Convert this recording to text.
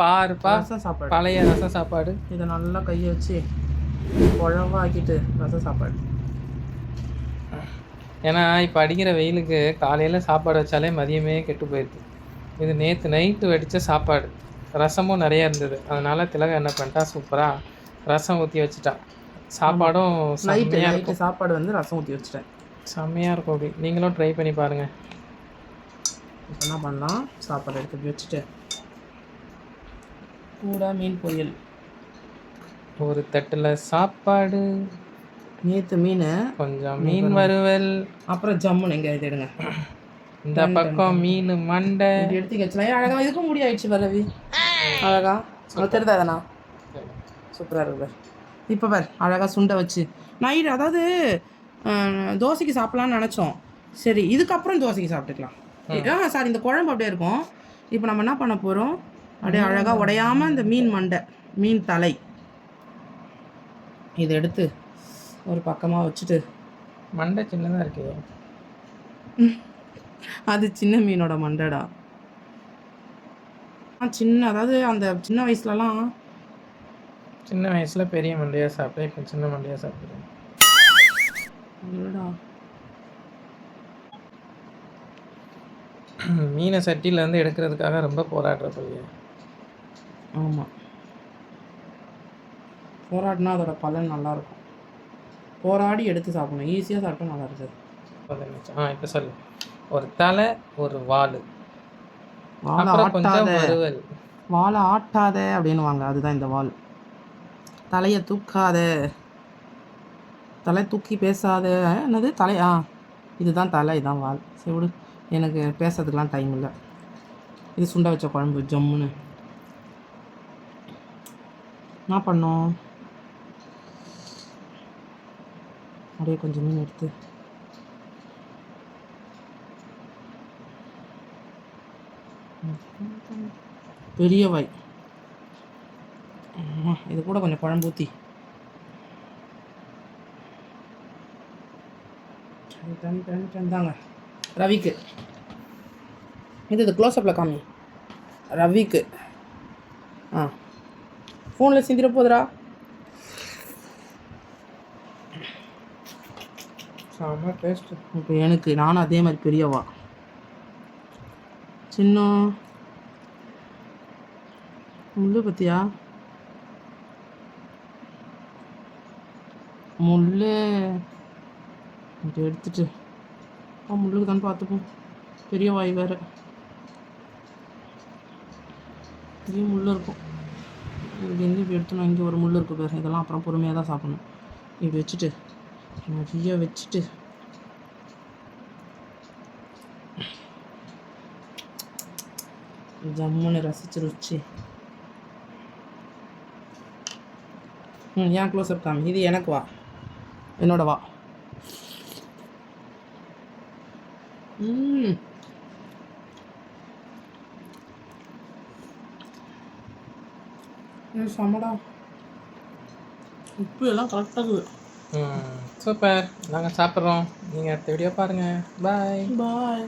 பாருப்பா. ரசம் சாப்பாடு. பழைய ரசம் சாப்பாடு. இதை நல்லா கையை வச்சு குழவாக்கிட்டு ரசம் சாப்பாடு. ஏன்னா இப்போ அடிக்கிற வெயிலுக்கு காலையில் சாப்பாடு வச்சாலே மதியமே கெட்டு போயிடுது. இது நேற்று நைட்டு வடித்த சாப்பாடு. ரசமும் நிறைய இருந்தது. அதனால திலகம் என்ன பண்ணிட்டா சூப்பராக ரசம் ஊற்றி வச்சுட்டா சாப்பாடும் செம்மையாக இருக்கும். சாப்பாடு வந்து ரசம் ஊற்றி வச்சுட்டேன். செம்மையாக இருக்கும் அப்படி. நீங்களும் ட்ரை பண்ணி பாருங்கள் இப்போ என்ன பண்ணலாம்? சாப்பாடு எடுத்து வச்சுட்டு கூட மீன் பொரியல். ஒரு தட்டில் சாப்பாடு. நேற்று மீன் கொஞ்சம் மீன் வறுவல். அப்புறம் ஜம்முன்னு எங்கே எடுங்க இந்த பக்கம் மீன் மண்டை. எடுத்து வச்சலாம் ஏன் அழகா இதுக்கும் முடி ஆயிடுச்சு பாரு ரவி அழகா உனக்கு தெரியுதா தானா? சூப்பராக இருக்கு பாரு. இப்போ பார் அழகாக சுண்டை வச்சு. நைட் அதாவது தோசைக்கு சாப்பிட்லான்னு நினச்சோம். சரி இதுக்கப்புறம் தோசைக்கு சாப்பிட்டுக்கலாம். ஆ சாரி இந்த குழம்பு அப்படியே இருக்கும். இப்போ நம்ம என்ன பண்ண போகிறோம் அப்படியே அழகாக உடையாம இந்த மீன் மண்டை மீன் தலை. இதை எடுத்து ஒரு பக்கமாக வச்சுட்டு. மண்டை சின்னதாக இருக்கு. அது சின்ன மீனோட மண்டடா. சின்ன அதாவது அந்த சின்ன வயசுலலாம் சின்ன வயசில் பெரிய மண்டையாக சாப்பிட்டேன் இப்போ சின்ன மண்டையாக சாப்பிட்றேன். மீனை சட்டியிலேருந்து எடுக்கிறதுக்காக ரொம்ப போராடுற பையன். ஆமாம் போராடினா அதோட பலன் நல்லா இருக்கும் போராடி எடுத்து சாப்பிடணும். ஈஸியாக சாப்பிட்டா நல்லா இருக்குது ஆ இப்போ சொல்லு. ஒரு தலை ஒரு வால். வாழை ஆட்டாத. வாழை ஆட்டாத அப்படின்னு வாங்க அதுதான் இந்த வால் தலையை தூக்காத. தலை தூக்கி பேசாத. என்னது? தலை ஆ இதுதான் தலை இதான் வால் சரி விடு. எனக்கு பேசுறதுக்கெலாம் டைம் இல்லை. இது சுண்டை வச்ச குழம்பு ஜம்முன்னு. என்ன பண்ணோம்? அப்படியே கொஞ்சம் மீன் எடுத்து. பெரிய வாய். இது கூட கொஞ்சம் குழம்பூத்தி. தாங்க. ரவிக்கு. இது இது க்ளோஸ்அப்பில் காமி. ரவிக்கு. ஆ. ஃபோனில் சிந்திர போதுடா. செம்ம டேஸ்ட்டு இப்போ எனக்கு நானும் அதே மாதிரி பெரியவா. சின்ன. முள்ளு பத்தியா? முள்ளு. எடுத்துட்டு. ஆ முள்ளுக்கு தான் பார்த்துப்போம் பெரிய வாய் வேற. பெரிய முள் இருக்கும். இங்கேருந்து இப்படி எடுத்தோம்னா இங்கே ஒரு முள் இருக்கு பேர் இதெல்லாம் அப்புறம் பொறுமையாக தான் சாப்பிடணும். இப்படி வச்சுட்டு நிறைய வச்சுட்டு. ஜம்முன்னு ரசிச்சு ருச்சி ம் ஏன் க்ளோஸ்அப் காமி? இது எனக்கு வா. என்னோட வா. ம். இது செம்மடா உப்பு எல்லாம் கரெக்டாக இருக்குது. சூப்பர் நாங்கள் சாப்பிட்றோம். நீங்கள் அடுத்த வீடியோ பாருங்கள் பாய் பாய்